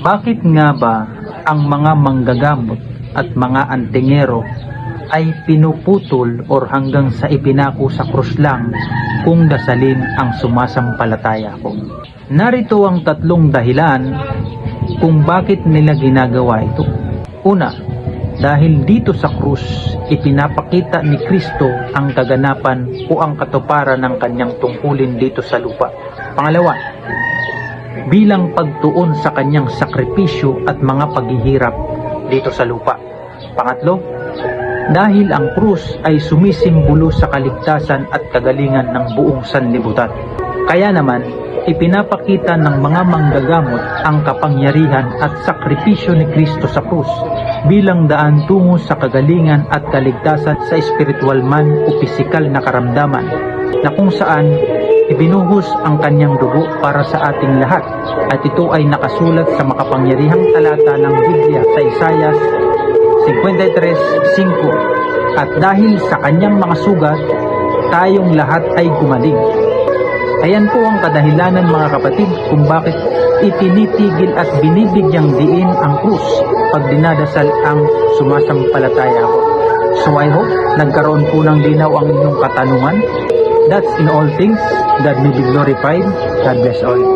Bakit nga ba ang mga manggagamot at mga antingero ay pinuputol or hanggang sa ipinako sa krus lang kung dasalin ang sumasampalataya ko? Narito ang tatlong dahilan kung bakit nila ginagawa ito. Una, dahil dito sa krus, ipinapakita ni Kristo ang kaganapan o ang katuparan ng kanyang tungkulin dito sa lupa. Pangalawa, bilang pagtuon sa kanyang sakripisyo at mga paghihirap dito sa lupa. Pangatlo, dahil ang krus ay sumisimbolo sa kaligtasan at kagalingan ng buong sanlibutan. Kaya naman, ipinapakita ng mga manggagamot ang kapangyarihan at sakripisyo ni Kristo sa krus bilang daan tungo sa kagalingan at kaligtasan sa espiritual man o pisikal na karamdaman na kung saan ibinuhos ang kanyang dugo para sa ating lahat at ito ay nakasulat sa makapangyarihang talata ng Biblia sa Isayas 53.5 at dahil sa kanyang mga sugat tayong lahat ay gumaling Ayan po ang kadahilanan mga kapatid kung bakit itinitigil at binibigyang diin ang krus pag dinadasal ang sumasampalataya ko. So I hope nagkaroon po ng linaw ang inyong katanungan. That's in all things. God may be glorified. God bless all.